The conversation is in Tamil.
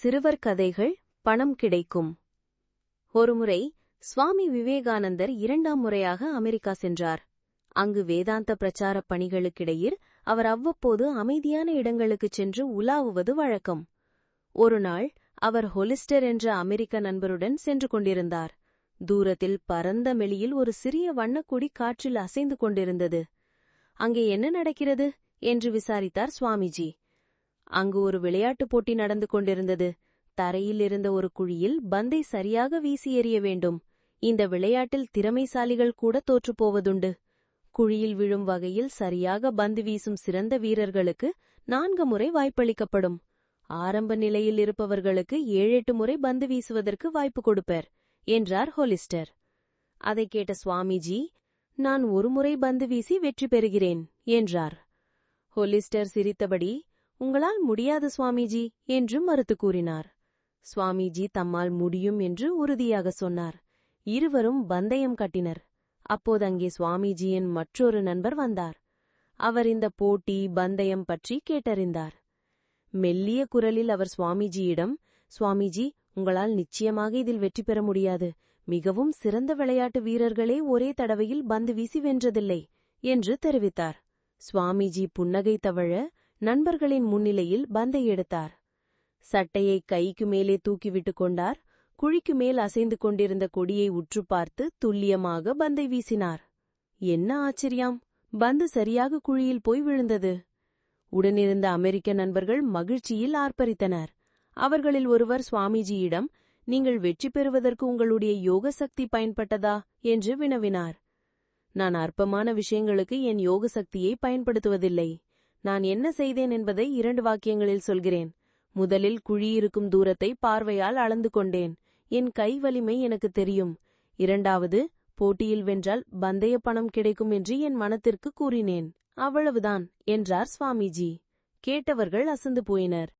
சிறுவர் கதைகள் பணம் கிடைக்கும். ஒருமுறை சுவாமி விவேகானந்தர் இரண்டாம் முறையாக அமெரிக்கா சென்றார். அங்கு வேதாந்த பிரச்சாரப் பணிகளுக்கிடையில் அவர் அவ்வப்போது அமைதியான இடங்களுக்குச் சென்று உலாவுவது வழக்கம். ஒருநாள் அவர் ஹொலிஸ்டர் என்ற அமெரிக்க நண்பருடன் சென்று கொண்டிருந்தார். தூரத்தில் பரந்த மெளியில் ஒரு சிறிய வண்ணக்குடி காற்றில் அசைந்து கொண்டிருந்தது. அங்கே என்ன நடக்கிறது? என்று விசாரித்தார் சுவாமிஜி. அங்கு ஒரு விளையாட்டுப் போட்டி நடந்து கொண்டிருந்தது. தரையில் இருந்த ஒரு குழியில் பந்தை சரியாக வீசி எறிய வேண்டும். இந்த விளையாட்டில் திறமைசாலிகள் கூட தோற்றுப்போவதுண்டு குழியில் விழும் வகையில் சரியாக பந்து வீசும் சிறந்த வீரர்களுக்கு நான்கு முறை வாய்ப்பளிக்கப்படும். ஆரம்ப நிலையில் இருப்பவர்களுக்கு ஏழெட்டு முறை பந்து வீசுவதற்கு வாய்ப்பு கொடுப்பர் என்றார் ஹோலிஸ்டர். அதைக் கேட்ட சுவாமிஜி நான் ஒருமுறை பந்து வீசி வெற்றி பெறுகிறேன் என்றார். ஹோலிஸ்டர் சிரித்தபடி உங்களால் முடியாது சுவாமிஜி என்று மறுத்து கூறினார். சுவாமிஜி தம்மால் முடியும் என்று உறுதியாக சொன்னார். இருவரும் பந்தயம் கட்டினர். அப்போது அங்கே சுவாமிஜியின் மற்றொரு நண்பர் வந்தார். அவர் இந்த போட்டி பந்தயம் பற்றி கேட்டறிந்தார். மெல்லிய குரலில் அவர் சுவாமிஜியிடம் சுவாமிஜி உங்களால் நிச்சயமாக இதில் வெற்றி பெற முடியாது. மிகவும் சிறந்த விளையாட்டு வீரர்களே ஒரே தடவையில் பந்து வீசி வென்றதில்லை என்று தெரிவித்தார். சுவாமிஜி புன்னகை தவழ நண்பர்களின் முன்னிலையில் பந்தை எடுத்தார். சட்டையை கைக்கு மேலே தூக்கிவிட்டு கொண்டார். குழிக்கு மேல் அசைந்து கொண்டிருந்த கொடியை உற்று பார்த்து துல்லியமாக பந்தை வீசினார். என்ன ஆச்சரியம்! பந்து சரியாக குழியில் போய் விழுந்தது. உடனிருந்த அமெரிக்க நண்பர்கள் மகிழ்ச்சியில் ஆர்ப்பரித்தனர். அவர்களில் ஒருவர் சுவாமிஜியிடம் நீங்கள் வெற்றி பெறுவதற்கு உங்களுடைய யோக சக்தி பயன்பட்டதா? என்று வினவினார். நான் அற்பமான விஷயங்களுக்கு என் யோக சக்தியை பயன்படுத்துவதில்லை. நான் என்ன செய்தேன் என்பதை இரண்டு வாக்கியங்களில் சொல்கிறேன். முதலில் குழியிருக்கும் தூரத்தை பார்வையால் அளந்து கொண்டேன். என் கை வலிமை எனக்கு தெரியும். இரண்டாவது போட்டியில் வென்றால் பந்தய பணம் கிடைக்கும் என்று என் மனத்திற்கு கூறினேன். அவ்வளவுதான் என்றார் சுவாமிஜி. கேட்டவர்கள் அசந்து போயினர்.